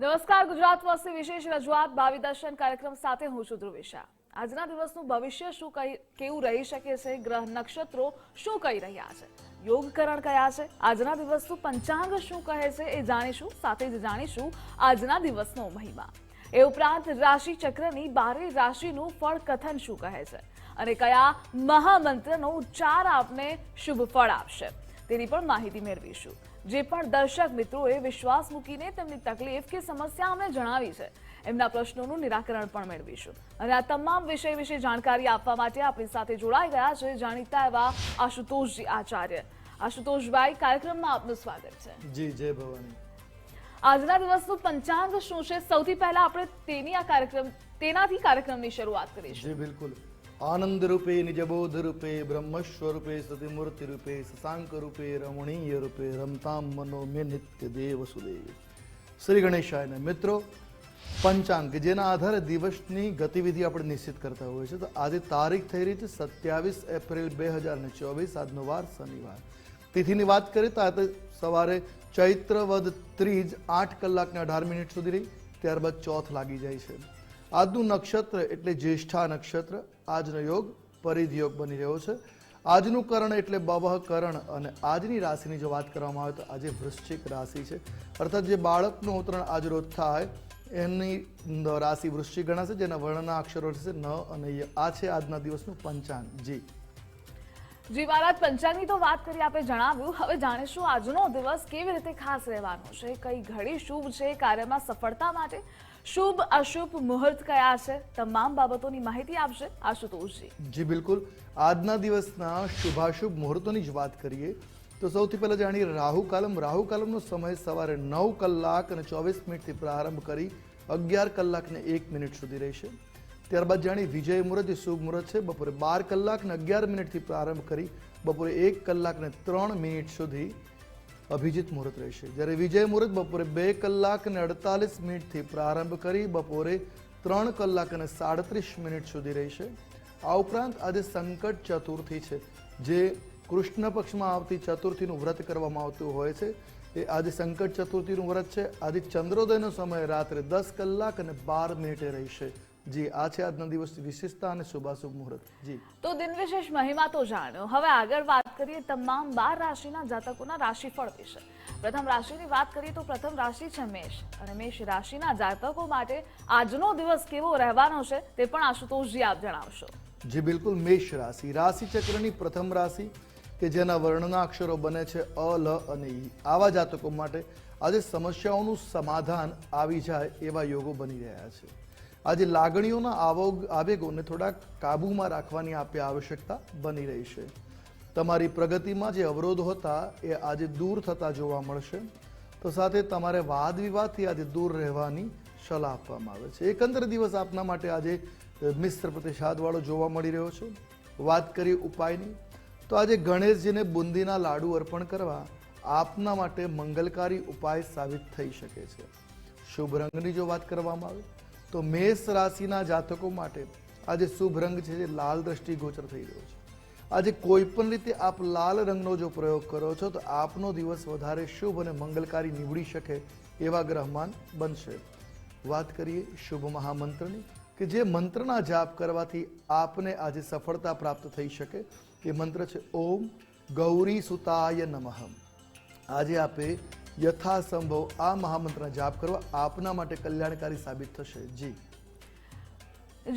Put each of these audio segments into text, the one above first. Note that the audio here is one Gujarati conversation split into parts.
નમસ્કાર, ગુજરાત વસ્તી વિશેષ રજૂઆત, ભાવિ દર્શન કાર્યક્રમ સાથે હું છું ધ્રુવિશા. આજના દિવસનું ભવિષ્ય શું કહી કેવું રહી શકે છે, ગ્રહ નક્ષત્રો શું કહી રહ્યા છે, યોગકરણ કયા છે, આજના દિવસનું પંચાંગ શું કહે છે એ જાણીશું, સાથે જ જાણીશું આજના દિવસનો મહિમા. એ ઉપરાંત રાશિ ચક્રની બારે રાશિનું ફળ કથન શું કહે છે અને કયા મહામંત્રનો ઉચ્ચાર આપને શુભ ફળ આપશે તેની પણ માહિતી મેળવીશું. જે પણ દર્શક મિત્રોએ વિશ્વાસ મૂકીને તેમની તકલીફ કે સમસ્યા અમને જણાવી છે. એમના પ્રશ્નોનું નિરાકરણ પણ મેળવીશું. અને આ તમામ વિષય વિશે જાણકારી આપવા માટે આપણી સાથે જોડાઈ ગયા છે જાણીતા એવા આશુતોષજી આચાર્ય. આશુતોષભાઈ કાર્યક્રમમાં આપનું સ્વાગત છે. જી જય ભવાની. આજના દિવસનું પંચાંગ શું છે? સૌથી પહેલા આપણે તેની આ કાર્યક્રમ તેનાથી કાર્યક્રમની શરૂઆત કરીશું. જી બિલકુલ. આનંદ રૂપે નિજબોધ રૂપે બ્રહ્મસ્વરૂપે સતિમૂર્તિ રૂપે શશાંક રૂપે રમણીય રૂપે રમતામ મનો મે નિત્ય દેવ સુદેવ. શ્રી ગણેશાયને મિત્રો, પંચાંગ જેના આધારે દિવસની ગતિવિધિ આપણે નિશ્ચિત કરતા હોઈએ છીએ, તો આજે તારીખ થઈ રહી છે સત્યાવીસ એપ્રિલ બે હજાર ને ચોવીસ, આજનો વાર શનિવાર. તિથિની વાત કરીએ તો આજે સવારે ચૈત્ર વદ ત્રીજ આઠ કલાકને અઢાર મિનિટ સુધી રહી, ત્યારબાદ ચોથ લાગી જાય છે. આજનું નક્ષત્ર એટલે જ્યેષ્ઠા નક્ષત્ર. આજનો યોગ પરિધ યોગ બની રહ્યો છે. આજનું કરણ એટલે બવહ કરણ અને આજની રાશિની જો વાત કરવામાં આવે તો આજે વૃશ્ચિક રાશિ છે. અર્થાત જે બાળકનું ઉત્તરણ આજ રોજ થાય, એની રાશિ વૃશ્ચિક ગણાશે, જેના વર્ણના અક્ષરો છે ન અને આ છે આજના દિવસનું પંચાંગ. જી. જી મહારાજ પંચાંગની તો વાત કરી આપણે જણાવ્યું. હવે જાણીશું આજનો દિવસ કેવી રીતે ખાસ રહેવાનો છે, કઈ ઘડી શુભ છે, કાર્યમાં સફળતા માટે શુભ, અશુભ મુહૂર્ત કયા છે તમામ બાબતોની માહિતી આપશે આશુતોષજી. જી, બિલકુલ. આજના દિવસના શુભાશુભ મુહૂર્તોની જ વાત કરીએ, તો સૌથી પહેલાં જાણીએ રાહુ કાલમ. રાહુ કાલમનો સમય સવારે નવ કલાક અને ચોવીસ મિનિટથી પ્રારંભ કરી અગિયાર કલાક ને એક મિનિટ સુધી રહેશે. ત્યારબાદ જાણીએ વિજય મુહૂર્ત, જે શુભ મુહૂર્ત છે, બપોરે બાર કલાક ને અગિયાર મિનિટથી પ્રારંભ કરી બપોરે એક કલાક ને ત્રણ મિનિટ સુધી અભિજીત મુહૂર્ત રહેશે. જ્યારે વિજય મુહૂર્ત બપોરે બે કલાક અને અડતાલીસ મિનિટથી પ્રારંભ કરી બપોરે ત્રણ કલાક અને સાડત્રીસ મિનિટ સુધી રહેશે. આ ઉપરાંત આજે સંકટ ચતુર્થી છે. જે કૃષ્ણ પક્ષમાં આવતી ચતુર્થીનું વ્રત કરવામાં આવતું હોય છે. એ આજે સંકટ ચતુર્થીનું વ્રત છે. આજે ચંદ્રોદયનો સમય રાત્રે દસ કલાક અને બાર મિનિટે રહેશે. જી આ છે આજના દિવસની વિશેષતા અને શુભાશુભ મુહૂર્ત. જી. તો દિન વિશેષ મહિમા તો જાણ્યો. હવે આગળ વાત કરીએ તમામ બાર રાશિના જાતકોના રાશિફળ વિશે. પ્રથમ રાશિની વાત કરીએ તો પ્રથમ રાશિ છે મેષ. અને મેષ રાશિના જાતકો માટે આજનો દિવસ કેવો રહેવાનો છે તે પણ આશુતોષજી આપ જણાવશો. જી બિલકુલ મેષ રાશિ. રાશિ ચક્રની પ્રથમ રાશિ કે જેના વર્ણના અક્ષરો બને છે અ લ અને ઈ. આવા જાતકો માટે આજે સમસ્યાઓનું સમાધાન આવી જાય એવા યોગો બની રહ્યા છે. આજે લાગણીઓના આવોગ આવેગોને થોડાક કાબૂમાં રાખવાની આપે આવશ્યકતા બની રહી છે. તમારી પ્રગતિમાં જે અવરોધો હતા, એ આજે દૂર થતા જોવા મળશે. તો સાથે તમારે વાદ વિવાદથી આજે દૂર રહેવાની સલાહ આપવામાં આવે છે. એકંદર દિવસ આપના માટે આજે મિશ્ર પ્રતિસાદવાળો જોવા મળી રહ્યો છે. વાત કરી ઉપાયની. તો આજે ગણેશજીને બુંદીના લાડુ અર્પણ કરવા આપના માટે મંગલકારી ઉપાય સાબિત થઈ શકે છે. શુભ રંગની જો વાત કરવામાં આવે તો મેષ રાશિના જાતકો માટે આજે શુભ રંગ છે જે લાલ દ્રષ્ટિ ગોચર થઈ રહ્યો છે. આજે કોઈ પણ રીતે આપ લાલ રંગનો જો પ્રયોગ કરો છો, તો આપનો દિવસ વધારે શુભ અને મંગલકારી નીવડી શકે એવા ગ્રહમાન બનશે. વાત કરીએ શુભ મહામંત્રની, કે જે મંત્રના જાપ કરવાથી આપને આજે સફળતા પ્રાપ્ત થઈ શકે, એ મંત્ર છે ઓમ ગૌરી સુતાય નમઃ. આજે આપે યથાસંભવ આ મહામંત્રના જાપ કરવા આપના માટે કલ્યાણકારી સાબિત થશે. જી.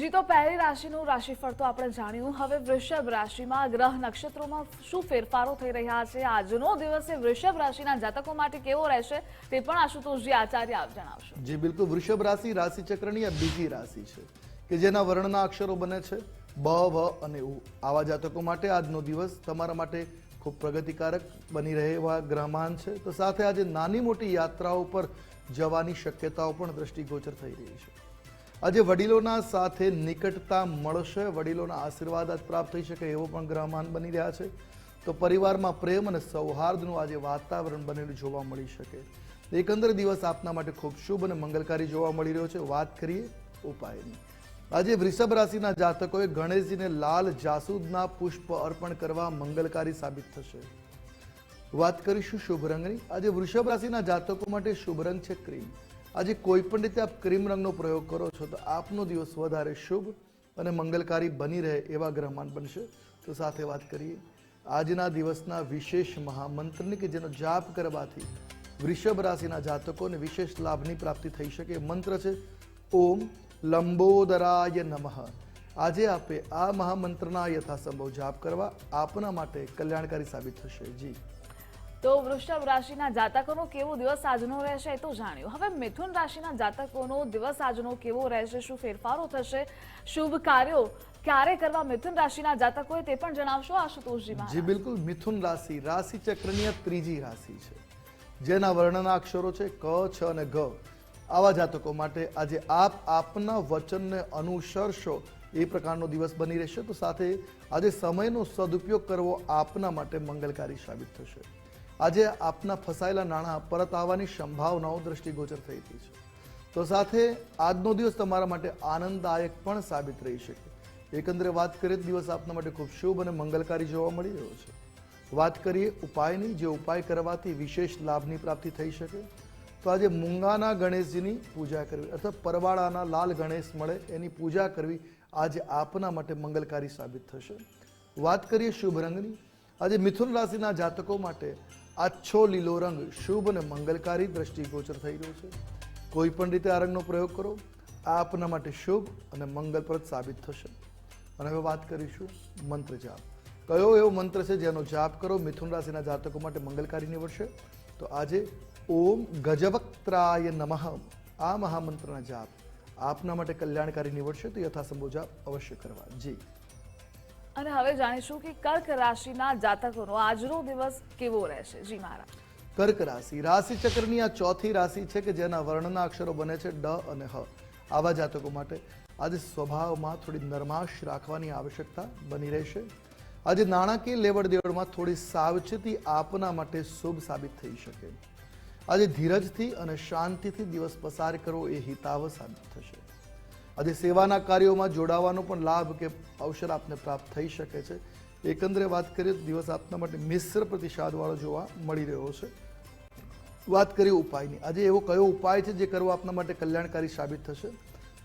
જી તો પહેલી રાશિનું રાશિફળ તો આપણે જાણ્યું. હવે વૃષભ રાશિમાં ગ્રહ નક્ષત્રોમાં શું ફેરફારો થઈ રહ્યા છે? આજનો દિવસ એ વૃષભ રાશિના જાતકો માટે કેવો રહેશે તે પણ આશુતોષજી આચાર્ય આપ જણાવશો. જી બિલકુલ. વૃષભ રાશિ રાશિચક્રની આ બીજી રાશિ છે કે જેના વર્ણના અક્ષરો બને છે બ વ અને ઉ. આવા જાતકો માટે આજનો દિવસ તમારા માટે ખૂબ પ્રગતિકારક બની રહે એવા ગ્રહમાન છે. તો સાથે આજે નાની મોટી યાત્રાઓ પર જવાની શક્યતાઓ પણ દ્રષ્ટિગોચર થઈ રહી છે. આજે વડીલોના સાથે નિકટતા મળશે, વડીલોના આશીર્વાદ આજ પ્રાપ્ત થઈ શકે એવો પણ ગ્રહમાન બની રહ્યા છે. તો પરિવારમાં પ્રેમ અને સૌહાર્દનું આજે વાતાવરણ બનેલું જોવા મળી શકે. એકંદર દિવસ આપના માટે ખૂબ શુભ અને મંગલકારી જોવા મળી રહ્યો છે. વાત કરીએ ઉપાયની. આજે વૃષભ રાશિના જાતકોએ ગણેશજીને લાલ જાસૂદના પુષ્પ અર્પણ કરવા મંગલકારી સાબિત થશે. વાત કરીશું શુભ રંગની. આજે વૃષભ રાશિના જાતકો માટે શુભ રંગ છે ક્રીમ. આજે કોઈ પણ રીતે આપ ક્રીમ રંગનો પ્રયોગ કરો છો તો આપનો દિવસ વધારે શુભ અને મંગલકારી બની રહે એવા ગ્રહમાન બનશે. તો સાથે વાત કરીએ. આજના દિવસના વિશેષ મહામંત્રની કે જેનો જાપ કરવાથી વૃષભ રાશિના જાતકોને વિશેષ લાભની પ્રાપ્તિ થઈ શકે મંત્ર છે, ઓમ લંબોદરાય નમઃ. આજે આપે આ મહામંત્રના યથાસંભવ જાપ કરવા આપના માટે કલ્યાણકારી સાબિત થશે. જી. તો વૃષભ રાશિના જાતકોનો કેવો દિવસ આજનો રહેશે એ તો જાણ્યું. હવે મિથુન રાશિના જાતકોનો દિવસ આજનો કેવો રહેશે શું ફેરફારો થશે શુભ કાર્યો ક્યારે કરવા મિથુન રાશિના જાતકોએ તે પણ જણાવશો આશુતોષજી જી બિલકુલ. મિથુન રાશિ રાશિ ચક્રની ત્રીજી રાશિ છે. જેના વર્ણના અક્ષરો છે ક છ અને ગ આવા જાતકો માટે આજે આપ આપના વચનને અનુસરશો. એ પ્રકારનો દિવસ બની રહેશે. તો સાથે આજે સમયનો સદુપયોગ કરવો આપના માટે મંગલકારી સાબિત થશે. આજે આપના ફસાયેલા નાણાં પરત આવવાની સંભાવનાઓ દ્રષ્ટિગોચર થઈ રહી છે. તો સાથે આજનો દિવસ તમારા માટે આનંદદાયક પણ સાબિત રહી શકે. એકંદરે વાત કરીએ દિવસ આપના માટે ખૂબ શુભ અને મંગલકારી જોવા મળી રહ્યો છે. વાત કરીએ ઉપાયની, જે ઉપાય કરવાથી વિશેષ લાભની પ્રાપ્તિ થઈ શકે. તો આજે મૂંગાના ગણેશજીની પૂજા કરવી અથવા પરવાળાના લાલ ગણેશ મળે એની પૂજા કરવી આજે આપના માટે મંગલકારી સાબિત થશે. વાત કરીએ શુભ રંગની. આજે મિથુન રાશિના જાતકો માટે આછો લીલો રંગ શુભ અને મંગલકારી દ્રષ્ટિગોચર થઈ રહ્યો છે. કોઈ પણ રીતે આ રંગનો પ્રયોગ કરો. આ આપના માટે શુભ અને મંગલપ્રદ સાબિત થશે. અને હવે વાત કરીશું મંત્ર જાપ. કયો એવો મંત્ર છે જેનો જાપ કરો? મિથુન રાશિના જાતકો માટે મંગલકારી નિવડશે. તો આજે ઓમ ગજવક્ત્રાય નમઃ. આ મહામંત્રના જાપ આપના માટે કલ્યાણકારી નીવડશે તો યથાસંભવ જાપ અવશ્ય કરવા. જી. અને હવે જાણીશું કે કર્ક રાશિના જાતકોનો આજનો દિવસ કેવો રહેશે. જી મહારાજ. કર્ક રાશિ. રાશિ ચક્રની આ ચોથી રાશિ છે કે જેના વર્ણના અક્ષરો બને છે ડ અને હ. આવા જાતકો માટે આજે સ્વભાવમાં થોડી નરમાશ રાખવાની આવશ્યકતા બની રહેશે. આજે નાણાકીય લેવડ દેવડમાં થોડી સાવચેતી આપના માટે શુભ સાબિત થઈ શકે. આજે ધીરજથી અને શાંતિથી દિવસ પસાર કરવો એ હિતાવ સાબિત થશે. આજે સેવાના કાર્યોમાં જોડાવાનો પણ લાભ કે અવસર આપને પ્રાપ્ત થઈ શકે છે. એકંદરે વાત કરીએ તો દિવસ આપના માટે મિશ્ર પ્રતિસાદવાળો જોવા મળી રહ્યો છે. વાત કરીએ ઉપાયની. આજે એવો કયો ઉપાય છે જે કરવો આપના માટે કલ્યાણકારી સાબિત થશે?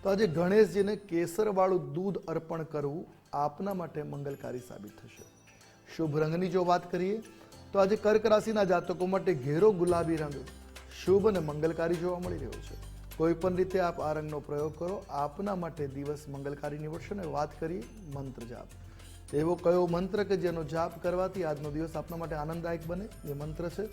તો આજે ગણેશજીને કેસરવાળું દૂધ અર્પણ કરવું આપના માટે મંગલકારી સાબિત થશે. શુભ રંગની જો વાત કરીએ તો આજે કર્ક રાશિના જાતકો માટે ઘેરો ગુલાબી રંગ શુભ અને મંગલકારી જોવા મળી રહ્યો છે. કોઈ પણ રીતે આપ આ રંગનો પ્રયોગ કરો, આપના માટે દિવસ મંગલકારી નીવડશે અને વાત કરીએ મંત્ર જાપ. એવો કયો મંત્ર કે જેનો જાપ કરવાથી આજનો દિવસ આપના માટે આનંદદાયક બને? એ મંત્ર છે,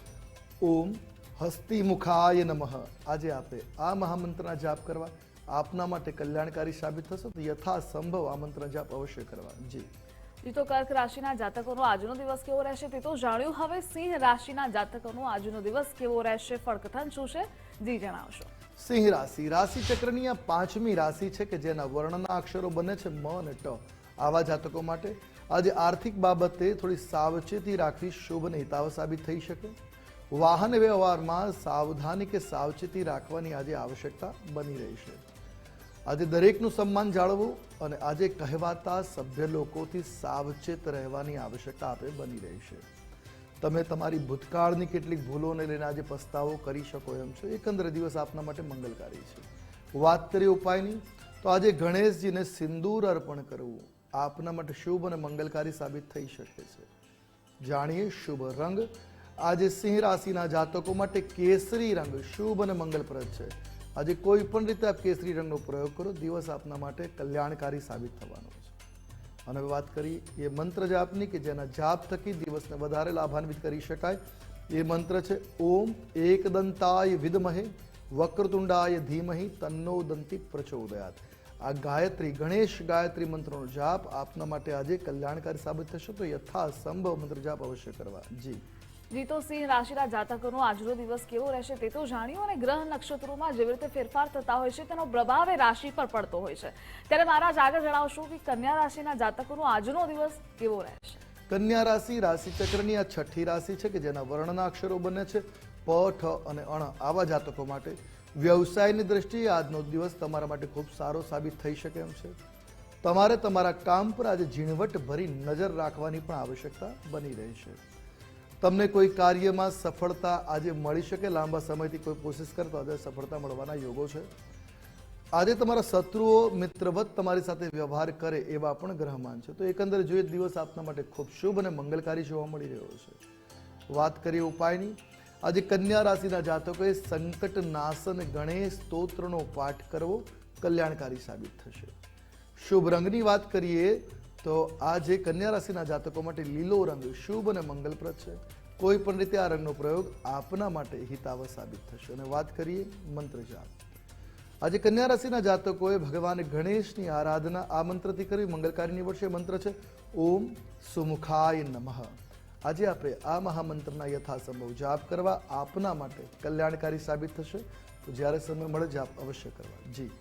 ઓમ હસ્તિમુખાય નમઃ. આજે આપે આ મહામંત્રના જાપ કરવા. આપના માટે કલ્યાણકારી સાબિત થશે તો યથાસંભવ આ મંત્ર જાપ અવશ્ય કરવા. જી. તો કર્ક રાશિના જાતકોનો આજનો દિવસ કેવો રહેશે તે તો જાણ્યું. હવે સિંહ રાશિના જાતકોનો આજનો દિવસ કેવો રહેશે ફળકથન શું છે જી જણાવશો. સિંહ રાશિ. રાશિ ચક્રની આ પાંચમી રાશિ છે કે જેના વર્ણના અક્ષરો બને છે મ અને ટ. આવા જાતકો માટે આજે આર્થિક બાબતે થોડી સાવચેતી રાખવી શુભ અને હિતાવ સાબિત થઈ શકે. વાહન વ્યવહારમાં સાવધાની કે સાવચેતી રાખવાની આજે આવશ્યકતા બની રહી છે. આજે દરેકનું સન્માન જાળવવું અને આજે કહેવાતા સભ્ય લોકોથી સાવચેત રહેવાની આવશ્યકતા આપણે બની રહી છે. તમે તમારી ભૂતકાળની કેટલીક ભૂલોને લઈને આજે પસ્તાવો કરી શકો એમ છો. એકંદરે દિવસ આપના માટે મંગલકારી છે. વાત કરીએ ઉપાયની, તો આજે ગણેશજીને સિંદૂર અર્પણ કરવું આપના માટે શુભ અને મંગલકારી સાબિત થઈ શકે છે. જાણીએ શુભ રંગ. આજે સિંહ રાશિના જાતકો માટે કેસરી રંગ શુભ અને મંગલપ્રદ છે. આજે કોઈ પણ રીતે આપ કેસરી રંગનો પ્રયોગ કરો, દિવસ આપના માટે કલ્યાણકારી સાબિત થવાનો છે. અને હવે વાત કરી એ મંત્ર જાપની કે જેના જાપ થકી દિવસને વધારે લાભાન્વિત કરી શકાય. એ મંત્ર છે, ઓમ એકદંતાય વિદમહે, વક્રતુંડાય ધીમહિ, તન્નો દંતી પ્રચોદયાત. આ ગાયત્રી, ગણેશ ગાયત્રી મંત્રનો જાપ આપના માટે આજે કલ્યાણકારી સાબિત થશે. તો યથાસંભવ મંત્ર જાપ અવશ્ય કરવા. જી. જી તો સિંહ રાશિના જાતકોનો આજનો દિવસ કેવો રહેશે તે તો જાણ્યું અને ગ્રહ નક્ષત્રોમાં જેવી રીતે ફેરફાર થતા હોય છે, તેનો પ્રભાવ એ રાશિ પર પડતો હોય છે. ત્યારે મહારાજ આગળ જણાવશો કે કન્યા રાશિના જાતકોનો આજનો દિવસ કેવો રહેશે? કન્યા રાશિ, રાશિચક્રની આ છઠ્ઠી રાશિ છે કે જેના વર્ણના અક્ષરો બને છે, પ, ઠ અને અણ આવા જાતકો માટે. વ્યવસાયની દ્રષ્ટિએ આજનો દિવસ તમારા માટે ખૂબ સારો સાબિત થઈ શકે એમ છે. તમારે તમારા કામ પર આજે ઝીણવટ ભરી નજર રાખવાની પણ આવશ્યકતા બની રહી છે. તમને કોઈ કાર્યમાં સફળતા આજે મળી શકે? લાંબા સમયથી કોઈ કોશિશ કરતો આજે સફળતા મળવાના યોગો છે. આજે તમારા શત્રુઓ મિત્રવત તમારી સાથે વ્યવહાર કરે એવા પણ ગ્રહમાન છે. તો એકંદરે જોઈએ દિવસ આપના માટે ખૂબ શુભ અને મંગલકારી જોવા મળી રહ્યો છે. વાત કરીએ ઉપાયની. આજે કન્યા રાશિના જાતકોએ સંકટ નાશન ગણેશ સ્તોત્રનો પાઠ કરવો કલ્યાણકારી સાબિત થશે. શુભ રંગની વાત કરીએ તો આજે કન્યા રાશિના જાતકો માટે લીલો રંગ શુભ અને મંગલપ્રદ છે, કોઈ પણ રીતે આ રંગનો પ્રયોગ આપના માટે હિતાવ સાબિત થશે. અને વાત કરીએ મંત્ર જાપ આજે કન્યા રાશિના જાતકોએ ભગવાન ગણેશની આરાધના આ મંત્રથી કરવી મંગલકારી નીવડશે મંત્ર છે, ઓમ સુમુખાય નમઃ. આજે આપણે આ મહામંત્રના યથાસંભવ જાપ કરવા આપના માટે કલ્યાણકારી સાબિત થશે. તો જ્યારે સમય મળે, જાપ અવશ્ય કરવા. જી.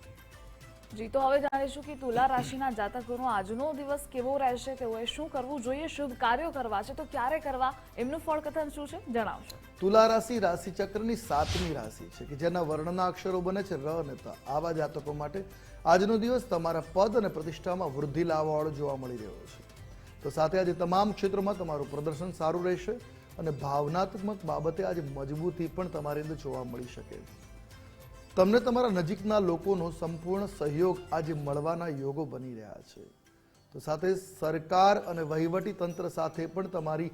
જી હવે જાણીશું કે તુલા રાશિના જાતકોનો આજનો દિવસ કેવો રહેશે, તેઓએ શું કરવું જોઈએ, શુભ કાર્યો કરવા છે, તો ક્યારે કરવા, એમનું ફળકથન શું છે, જણાવશો. તુલા રાશિ રાશિચક્રની સાતમી રાશિ છે, કે જેના વર્ણના અક્ષરો બને છે, ર અને ત. આવા જાતકો માટે આજનો દિવસ તમારા પદ અને પ્રતિષ્ઠામાં વૃદ્ધિ લાવવાવાળો જોવા મળી રહ્યો છે. તો સાથે આજે તમામ ક્ષેત્રોમાં તમારું પ્રદર્શન સારું રહેશે અને ભાવનાત્મક બાબતે આજે મજબૂતી પણ તમારી અંદર જોવા મળી શકે. તમને તમારા નજીકના લોકોનો સંપૂર્ણ સહયોગ આજે મળવાના યોગો બની રહ્યા છે. તો સાથે સરકાર અને વહીવટી તંત્ર સાથે પણ તમારી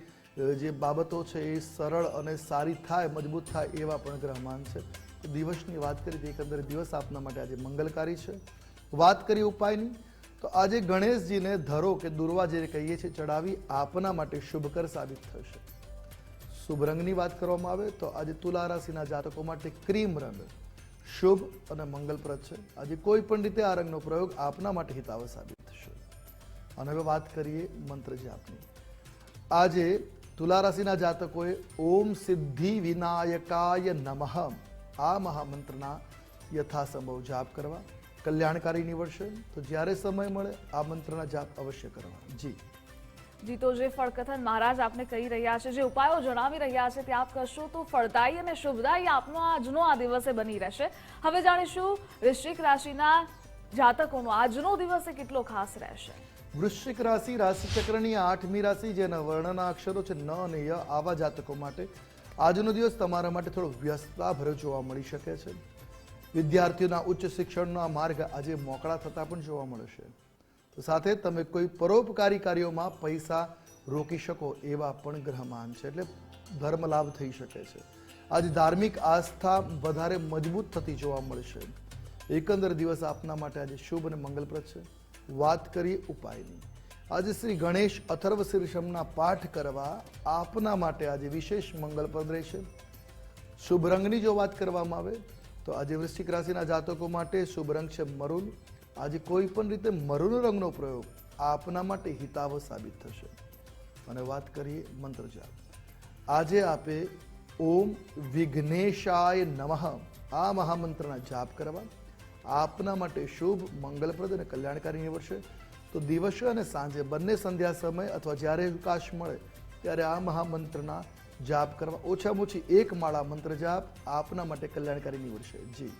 જે બાબતો છે એ સરળ અને સારી થાય, મજબૂત થાય એવા પણ ગ્રહમાન છે. દિવસની વાત કરી તો એકંદરે દિવસ આપના માટે આજે મંગલકારી છે. વાત કરી ઉપાયની, તો આજે ગણેશજીને ધરો કે દુર્વા જે કહીએ છીએ ચડાવી આપના માટે શુભકર સાબિત થશે. શુભ રંગની વાત કરવામાં આવે તો આજે તુલા રાશિના જાતકો માટે ક્રીમ રંગ. શુભ અને મંગલપ્રદ છે. આજે કોઈ પણ રીતે આ રંગનો પ્રયોગ આપના માટે હિતાવ સાબિત થશે. અને હવે વાત કરીએ મંત્ર જાપની આજે તુલા રાશિના જાતકોએ ઓમ સિદ્ધિ વિનાયકાય નમઃ. આ મહામંત્રના યથાસંભવ જાપ કરવા. કલ્યાણકારી નીવડશે. તો જ્યારે સમય મળે, આ મંત્રના જાપ અવશ્ય કરવા જી. જી તો જે ફળકથન મહારાજ આપને કહી રહ્યા છે, જે ઉપાયો જણાવી રહ્યા છે તે આપ કરશો તો ફળદાયી અને શુભદાયી આપનો આજનો આ દિવસે બની રહેશે. હવે જાણીશું વૃશ્ચિક રાશિના જાતકોનો આજનો દિવસ કેટલો ખાસ રહેશે. વૃશ્ચિક રાશિ રાશિચક્રની આઠમી રાશિ, જેના વર્ણના અક્ષરો છે ન અને ય, આવા જાતકો માટે આજનો દિવસ તમારા માટે થોડો વ્યસ્તતાભર્યો જોવા મળી શકે છે. વિદ્યાર્થીઓના ઉચ્ચ શિક્ષણનો આ માર્ગ આજે મોકળા થતા પણ જોવા મળશે તો સાથે તમે કોઈ પરોપકારી કાર્યોમાં પૈસા રોકી શકો એવા પણ ગ્રહમાન છે. એટલે ધર્મ લાભ થઈ શકે છે. આજે ધાર્મિક આસ્થા વધારે મજબૂત થતી જોવા મળશે. એકંદર દિવસ આપના માટે આજે શુભ અને મંગલપ્રદ છે. વાત કરીએ ઉપાયની. આજે શ્રી ગણેશ અથર્વ શીર્ષમના પાઠ કરવા આપના માટે આજે વિશેષ મંગલપ્રદ રહેશે. શુભ રંગની જો વાત કરવામાં આવે, તો આજે વૃશ્ચિક રાશિના જાતકો માટે શુભ રંગ છે મરૂન આજે કોઈ પણ રીતે મરૂન રંગનો પ્રયોગ આપના માટે હિતાવ સાબિત થશે. અને વાત કરીએ મંત્ર જાપ આજે આપે ઓમ વિઘ્નેશાય નમઃ આ મહામંત્રના જાપ કરવા. આપના માટે શુભ, મંગલપ્રદ અને કલ્યાણકારી નીવડશે. તો દિવસે અને સાંજે બંને સંધ્યા સમય અથવા જ્યારે અવકાશ મળે ત્યારે આ મહામંત્રના જાપ કરવા. ઓછામાં ઓછી એક માળા મંત્ર જાપ આપના માટે કલ્યાણકારી નીવડશે. જી.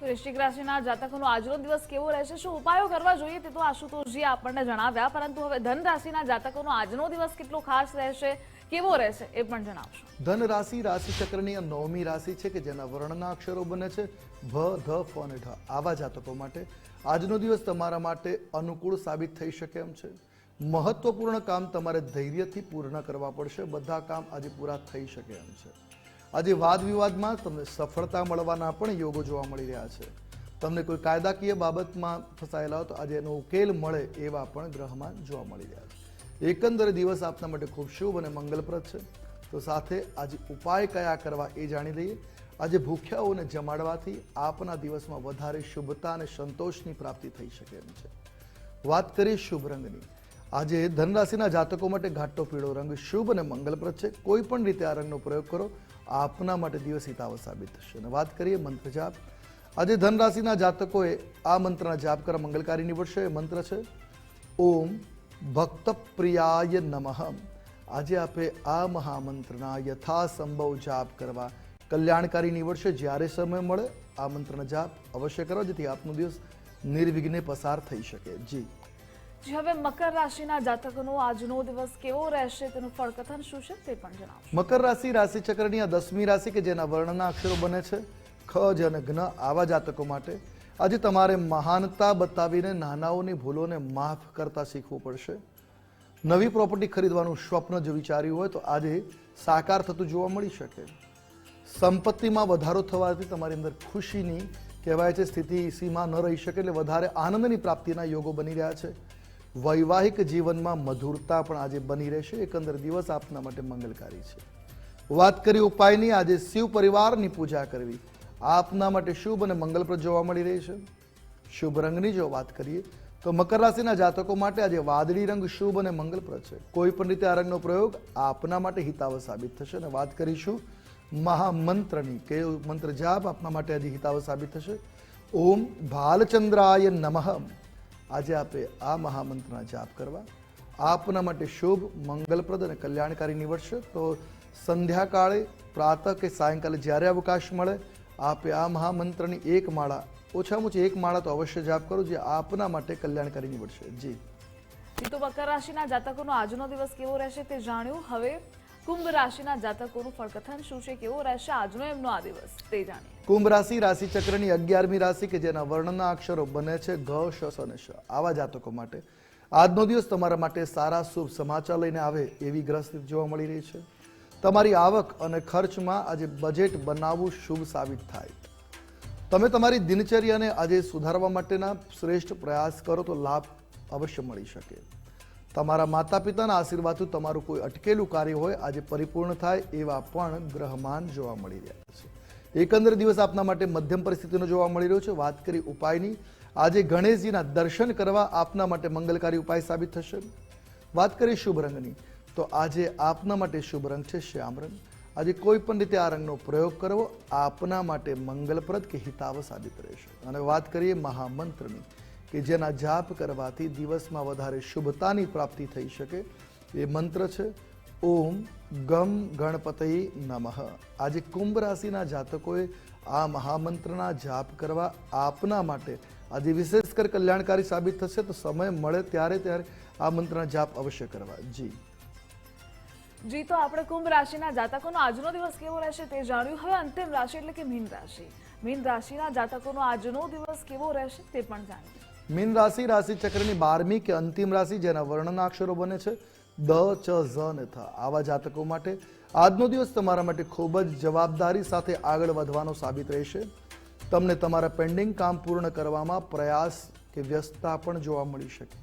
વૃશ્ચિક રાશિના જાતકોનો આજનો દિવસ કેવો રહેશે? શું ઉપાયો કરવા જોઈએ તે તો આશુતોષજી આપણને જણાવ્યા, પરંતુ હવે ધન રાશિના જાતકોનો આજનો દિવસ કેટલો ખાસ રહેશે, કેવો રહેશે એ પણ જણાવશો. ધન રાશિ રાશિ ચક્રની નવમી રાશિ છે કે જેના વર્ણના અક્ષરો બને છે ભ ધ, ફ અને ઢ, આવા જાતકો માટે આજનો દિવસ તમારા માટે અનુકૂળ સાબિત થઈ શકે એમ છે. મહત્વપૂર્ણ કામ તમારે ધૈર્યથી પૂર્ણ કરવા પડશે, બધા કામ આજે પૂરા થઈ શકે એમ છે. આજે વાદ વિવાદમાં તમને સફળતા મળવાના પણ યોગો જોવા મળી રહ્યા છે. તમને કોઈ કાયદાકીય બાબતમાં ફસાયેલા હો તો આજે એનો ઉકેલ મળે એવા પણ ગ્રહમાં જોવા મળી રહ્યા છે. એકંદરે દિવસ આપના માટે ખૂબ શુભ અને મંગલપ્રદ છે. તો સાથે આજે ઉપાય કયા કરવા એ જાણી લઈએ. આજે ભૂખ્યાઓને જમાડવાથી આપના દિવસમાં વધારે શુભતા અને સંતોષની પ્રાપ્તિ થઈ શકે એમ છે. વાત કરીએ શુભ રંગની. આજે ધનરાશિના જાતકો માટે ઘાટો પીળો રંગ શુભ અને મંગલપ્રદ છે. કોઈ પણ રીતે આ રંગનો પ્રયોગ કરો. આપના માટે દિવસ હિતાવ સાબિત થશે. અને વાત કરીએ મંત્ર જાપ. આજે ધનરાશિના જાતકોએ આ મંત્રના જાપ કરવા મંગલકારી નીવડશે. એ મંત્ર છે, ઓમ ભક્ત પ્રિયાય નમઃ. આજે આપે આ મહામંત્રના યથાસંભવ જાપ કરવા કલ્યાણકારી નીવડશે. જ્યારે સમય મળે, આ મંત્રના જાપ અવશ્ય કરો, જેથી આપનો દિવસ નિર્વિઘ્ને પસાર થઈ શકે. જી જે. હવે મકર રાશિના જાતકોનો આજનો દિવસ કેવો રહેશે, તેનું ફળકથન શું છે તે પણ જણાવો મકર રાશિ રાશિ ચક્રની આ દસમી રાશિ કે જેના વર્ણના અક્ષરો બને છે, ખ, જ અને જ્ઞ આવા જાતકો માટે આજે તમારે મહાનતા બતાવીને નાનાઓની ભૂલોને માફ કરતા શીખવું પડશે. નવી પ્રોપર્ટી ખરીદવાનું સ્વપ્ન જો વિચાર્યું હોય તો આજે સાકાર થતું જોવા મળી શકે. સંપત્તિમાં વધારો થવાથી તમારી અંદર ખુશીની કહેવાય છે, સ્થિતિ સીમા ન રહી શકે એટલે વધારે આનંદની પ્રાપ્તિના યોગો બની રહ્યા છે. વૈવાહિક જીવનમાં મધુરતા પણ આજે બની રહેશે. એકંદર દિવસ આપના માટે મંગલકારી છે. વાત કરી ઉપાયની, આજે શિવ પરિવારની પૂજા કરવી. આપના માટે શુભ અને મંગલપ્રદ જોવા મળી રહી છે. શુભ રંગની જો વાત કરીએ, તો મકર રાશિના જાતકો માટે આજે વાદળી રંગ શુભ અને મંગલપ્રદ છે. કોઈ પણ રીતે આ રંગનો પ્રયોગ આપના માટે હિતાવ સાબિત થશે. અને વાત કરીશું મહામંત્રની. કે મંત્ર જાપ આપના માટે આજે હિતાવ સાબિત થશે? ઓમ ભાલચંદ્રાય નમઃ. આજે આપે આ મહામંત્રના જાપ કરવા. આપના માટે શુભ, મંગલપ્રદ અને કલ્યાણકારી નીવડશે. તો સંધ્યાકાળે, પ્રાતઃ કે સાયંકાલે જ્યારે અવકાશ મળે, આપે આ મહામંત્રની એક માળા, ઓછામાં ઓછી એક માળા તો અવશ્ય જાપ કરો જે આપના માટે કલ્યાણકારી નીવડશે. જી. તો મકર રાશિના જાતકોનો આજનો દિવસ કેવો રહેશે તે જાણ્યું. હવે કુંભ રાશિના જાતકોનું ફળકથન શું છે, કેવો રહેશે આજનો એમનો આ દિવસ, તે જાણીએ. કુંભ રાશિ રાશિ ચક્રની અગિયારમી રાશિ કે જેના વર્ણના અક્ષરો બને છે, ઘ, શ અને શ. આવા જાતકો માટે આજનો દિવસ તમારા માટે સારા, શુભ સમાચાર લઈને આવે એવી ગ્રહ સ્થિતિ જોવા મળી રહી છે. તમારી આવક અને ખર્ચમાં આજે બજેટ બનાવવું શુભ સાબિત થાય. તમે તમારી દિનચર્યાને આજે સુધારવા માટેના શ્રેષ્ઠ પ્રયાસ કરો તો લાભ અવશ્ય મળી શકે. તમારા માતા પિતાના આશીર્વાદથી તમારું કોઈ અટકેલું કાર્ય હોય, આજે પરિપૂર્ણ થાય એવા પણ ગ્રહમાન જોવા મળી રહ્યા છે. એકંદર દિવસ આપના માટે મધ્યમ પરિસ્થિતિનો જોવા મળી રહ્યો છે. વાત કરી ઉપાયની. આજે ગણેશજીના દર્શન કરવા આપના માટે મંગલકારી ઉપાય સાબિત થશે. વાત કરી શુભ રંગની. તો આજે આપના માટે શુભ રંગ છે શ્યામ રંગ. આજે કોઈ પણ રીતે આ રંગનો પ્રયોગ કરવો આપના માટે મંગલપ્રદ કે હિતાવ સાબિત રહેશે. અને વાત કરીએ મહામંત્રની. કે જેના જાપ કરવાથી દિવસમાં વધારે શુભતાની પ્રાપ્તિ થઈ શકે. એ મંત્ર છે, ઓમ ગમ ગણપતય નમઃ. આજે કુંભ રાશિના જાતકોએ આ મહામંત્રના જાપ કરવા આપના માટે આજે વિશેષ કર કલ્યાણકારી સાબિત થશે, તો સમય મળે ત્યારે ત્યારે આ મંત્રના જાપ અવશ્ય કરવા. જી. જી, તો આપણે કુંભ રાશિના જાતકોનો આજનો દિવસ કેવો રહેશે તે જાણ્યું. હવે અંતિમ રાશિ એટલે કે મીન રાશિ. મીન રાશિના જાતકોનો આજનો દિવસ કેવો રહેશે તે પણ જાણીએ. મીન રાશિ રાશિ ચક્રની બારમી કે અંતિમ રાશિ જેના વર્ણના અક્ષરો બને છે? દ, ચ, ઝ ને થ. આવા જાતકો માટે આજનો દિવસ તમારા માટે ખૂબ જ જવાબદારી સાથે આગળ વધવાનો સાબિત રહેશે. તમને તમારા પેન્ડિંગ કામ પૂર્ણ કરવામાં પ્રયાસ કે વ્યસ્તતા પણ જોવા મળી શકે.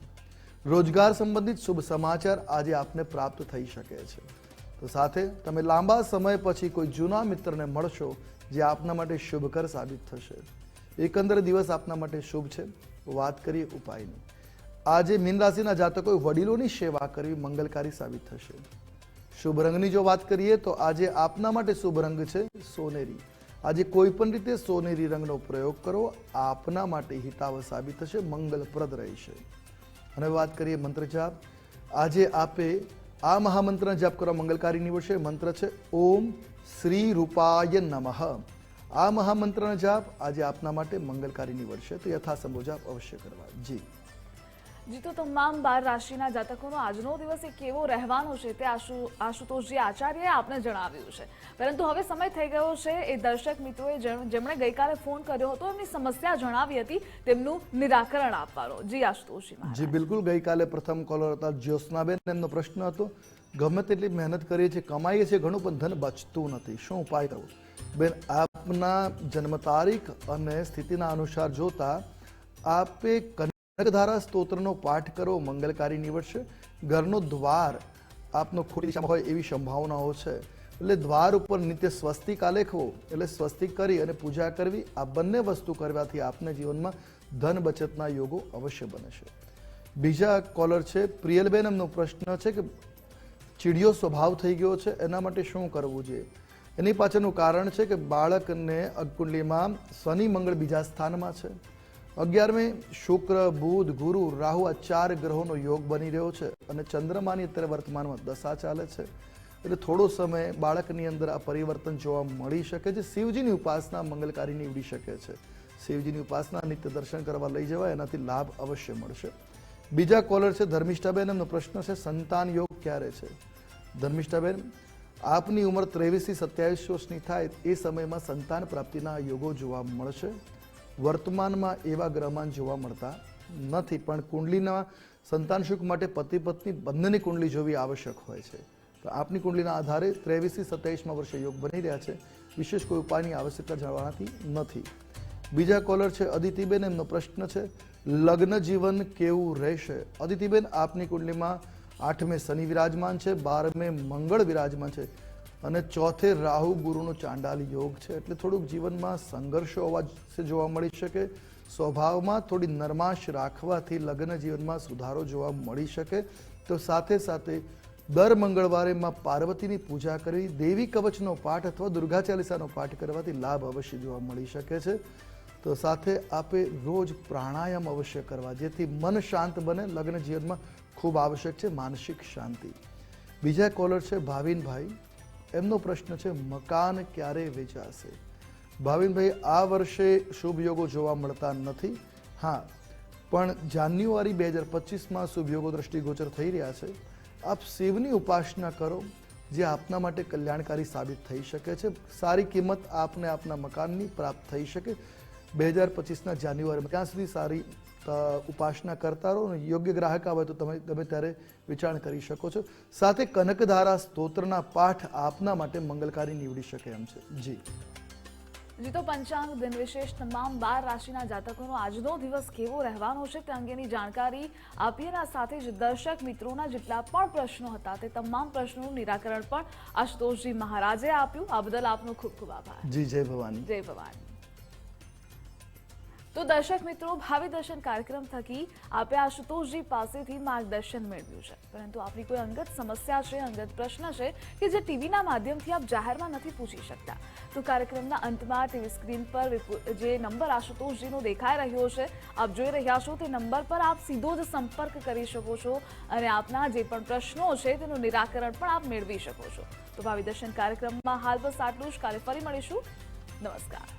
રોજગાર સંબંધિત શુભ સમાચાર આજે આપને પ્રાપ્ત થઈ શકે છે. તો સાથે તમે લાંબા સમય પછી કોઈ જૂના મિત્રને મળશો જે આપના માટે શુભકર સાબિત થશે. એકંદર દિવસ આપના માટે શુભ છે. વાત કરીએ ઉપાયની. આજે મીન રાશિના જાતકોએ વડીલોની સેવા કરવી મંગલકારી સાબિત થશે. શુભ રંગની જો વાત કરીએ તો આજે આપના માટે શુભ રંગ છે સોનેરી. આજે કોઈ પણ રીતે સોનેરી રંગનો પ્રયોગ કરો, આપના માટે હિતાવ સાબિત થશે, મંગલપ્રદ રહેશે. અને વાત કરીએ મંત્ર જાપ. આજે આપે આ મહામંત્ર જાપ કરવા મંગલકારી નીવડશે. મંત્ર છે, ઓમ શ્રી રૂપાય નમઃ. આ મહામંત્રનો જાપ આજે આપના માટે મંગલકારી નીવડશે તો યથાસંભવ જાપ અવશ્ય કરવા. જી. જી તો તમામ બાર રાશિના જાતકોનો આજનો દિવસ એ કેવો રહેવાનો છે તે આશુ આશુતોષજી આચાર્યએ આપને જણાવ્યું છે. પરંતુ હવે સમય થઈ ગયો છે એ દર્શક મિત્રોએ જેમણે ગઈકાલે ફોન કર્યો હતો એમની સમસ્યા જણાવી હતી તેમનું નિરાકરણ આપવાનો. જી આશુતોષજી જી બિલકુલ. ગઈકાલે પ્રથમ કોલર હતા જ્યોત્સનાબેન એમનો પ્રશ્ન હતો. ગમે તેટલી મહેનત કરીએ છીએ કમાઈએ છીએ ઘણું પણ ધન બચતું નથી. શું ઉપાય કરવો? બેન આપના જન્મ તારીખ અને સ્થિતિના અનુસાર જોતા આપે કનકધારા સ્તોત્રનો પાઠ કરો, મંગલકારી નીવડશે. ઘરનો દ્વાર આપનો ખોટી દિશામાં હોય એવી સંભાવનાઓ છે. એટલે દ્વાર ઉપર નિત્ય સ્વસ્તિક આલેખવો એટલે સ્વસ્તિક કરી અને પૂજા કરવી, આ બંને વસ્તુ કરવાથી આપના જીવનમાં ધન બચતના યોગો અવશ્ય બને છે. બીજા કોલર છે, પ્રિયલબેન, એમનો પ્રશ્ન છે કે ચીડિયો સ્વભાવ થઈ ગયો છે, એના માટે શું કરવું જોઈએ? એની પાછળનું કારણ છે કે બાળકને અગકુંડલીમાં શનિ, મંગળ બીજા સ્થાનમાં છે. અગિયારમી શુક્ર, બુધ, ગુરુ, રાહુ આ ચાર ગ્રહોનો યોગ બની રહ્યો છે અને ચંદ્રમાની અત્યારે વર્તમાનમાં દશા ચાલે છે. એટલે થોડો સમય બાળકની અંદર આ પરિવર્તન જોવા મળી શકે છે. શિવજીની ઉપાસના મંગલકારી નીવડી શકે છે. શિવજીની ઉપાસના નિત્ય દર્શન કરવા લઈ જવાય, એનાથી લાભ અવશ્ય મળશે. બીજા કોલર છે ધર્મિષ્ઠાબેન, એમનો પ્રશ્ન છે સંતાન યોગ ક્યારે છે? ધર્મિષ્ઠાબેન આપની ઉંમર ત્રેવીસથી સત્યાવીસ વર્ષની થાય એ સમયમાં સંતાન પ્રાપ્તિના યોગો જોવા મળશે. વર્તમાનમાં એવા ગ્રહમાન જોવા મળતા નથી, પણ કુંડલીના સંતાન સુખ માટે પતિ પત્ની બંનેની કુંડલી જોવી આવશ્યક હોય છે. તો આપની કુંડલીના આધારે ત્રેવીસથી સત્યાવીસમાં વર્ષે યોગ બની રહ્યા છે. વિશેષ કોઈ ઉપાયની આવશ્યકતા જાણવાથી નથી. બીજા કોલર છે, અદિતિબેન, એમનો પ્રશ્ન છે લગ્ન જીવન કેવું રહેશે? અદિતિબેન, આપની કુંડલીમાં આઠમે શનિ વિરાજમાન છે, બારમે મંગળ વિરાજમાન છે અને ચોથે રાહુ ગુરુનો ચાંડાલ યોગ છે. એટલે થોડુંક જીવનમાં સંઘર્ષો અવાજ જોવા મળી શકે, સ્વભાવમાં થોડી નરમાશ રાખવાથી લગ્ન જીવનમાં સુધારો જોવા મળી શકે. તો સાથે સાથે દર મંગળવારે માં પાર્વતીની પૂજા કરવી દેવી કવચનો પાઠ અથવા દુર્ગા ચાલીસાનો પાઠ કરવાથી લાભ અવશ્ય જોવા મળી શકે છે. તો સાથે આપે રોજ પ્રાણાયામ અવશ્ય કરવા, જેથી મન શાંત બને, લગ્ન જીવનમાં ખૂબ આવશ્યક છે માનસિક શાંતિ. બીજા કોલર છે ભાવિનભાઈ. એમનો પ્રશ્ન છે, મકાન ક્યારે વેચાશે? ભાવિનભાઈ, આ વર્ષે શુભ યોગો જોવા મળતા નથી. હા, પણ જાન્યુઆરી બે હજાર પચીસમાં શુભ યોગો દ્રષ્ટિગોચર થઈ રહ્યા છે. આપ શિવની ઉપાસના કરો, જે આપના માટે કલ્યાણકારી સાબિત થઈ શકે છે. સારી કિંમત આપને આપના મકાનની પ્રાપ્ત થઈ શકે. બે હજાર પચીસના જાન્યુઆરીમાં ત્યાં સુધી સારી ઉપાસના કરતા રહો યોગ્ય ગ્રાહક આવે તો તમે ગમે ત્યારે વિચાર કરી શકો છો. સાથે કનકધારા સ્તોત્રના પાઠ આપના માટે મંગલકારી નીવડી શકે એમ છે. જી. જી તો પંચાંગ દિન વિશેષ તમામ બાર રાશિના જાતકોનો આજનો દિવસ કેવો રહેવાનો છે તે અંગેની જાણકારી આપીએના સાથે જ દર્શક મિત્રોના જેટલા પણ પ્રશ્નો હતા તે તમામ પ્રશ્નોનું નિરાકરણ પણ આશુતોષજી મહારાજે આપ્યું. આ બદલ આપનો ખૂબ ખૂબ આભાર. જી જય ભવાની. જય ભવાની. તો દર્શક મિત્રો, ભાવિ દર્શન કાર્યક્રમ થકી આપે આશુતોષજી પાસેથી માર્ગદર્શન મેળવ્યું છે. પરંતુ આપની કોઈ અંગત સમસ્યા છે, અંગત પ્રશ્ન છે કે જે ટીવીના માધ્યમથી આપ જાહેરમાં નથી પૂછી શકતા. તો કાર્યક્રમના અંતમાં ટીવી સ્ક્રીન પર જે નંબર આશુતોષજીનો દેખાઈ રહ્યો છે, આપ જોઈ રહ્યા છો તે નંબર પર આપ સીધો જ સંપર્ક કરી શકો છો અને આપના જે પણ પ્રશ્નો છે તેનું નિરાકરણ પણ આપ મેળવી શકો છો. તો ભાવિ દર્શન કાર્યક્રમમાં હાલ બસ આટલું જ. કાલે ફરી મળીશું. નમસ્કાર.